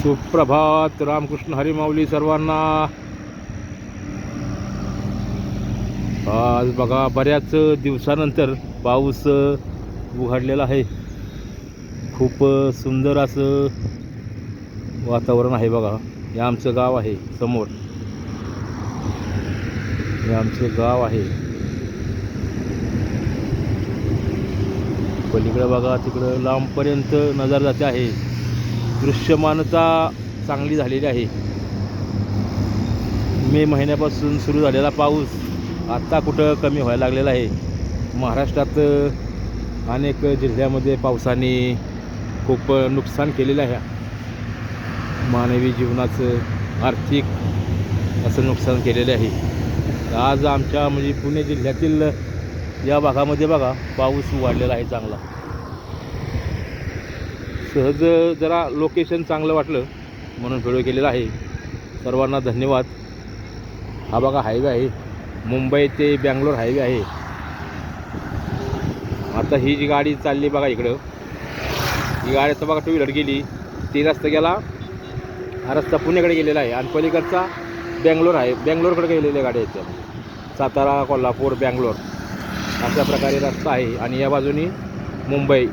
सुप्रभात. रामकृष्ण हरिमाऊली सर्वांना. आज बघा बऱ्याच दिवसानंतर पाऊस उघडलेला आहे. खूप सुंदर असं वातावरण आहे बघा. हे आमचं गाव आहे समोर. हे आमचं गाव आहे. पलीकडं बघा तिकडं लांबपर्यंत नजर जाते आहे. दृश्यमानता चांगली झालेली आहे. मे महिन्यापासून सुरू झालेला पाऊस आत्ता कुठं कमी व्हायला लागलेला आहे. महाराष्ट्रात अनेक जिल्ह्यामध्ये पावसाने खूप नुकसान केलेलं आहे. मानवी जीवनाचं आर्थिक असं नुकसान केलेलं आहे. आज आमच्या म्हणजे पुणे जिल्ह्यातील या भागामध्ये बघा पाऊस वाढलेला आहे चांगला. सहज जरा लोकेशन चांगलं वाटलं म्हणून व्हिडिओ केलेला आहे. सर्वांना धन्यवाद. हा बघा हायवे आहे. मुंबई ते बँगलोर हायवे आहे. आता ही जी गाडी चालली बघा इकडं. ही गाडी आता बघा टू व्हीलर गेली. ती रस्ता गेला हा रस्ता पुण्याकडे गेलेला आहे. आणि पलीकडचा बँगलोर आहे. बँगलोरकडे गेलेल्या गाड्या आहेत सातारा कोल्हापूर बँगलोर. अशा प्रकारे रस्ता आहे. आणि या बाजूनी मुंबई.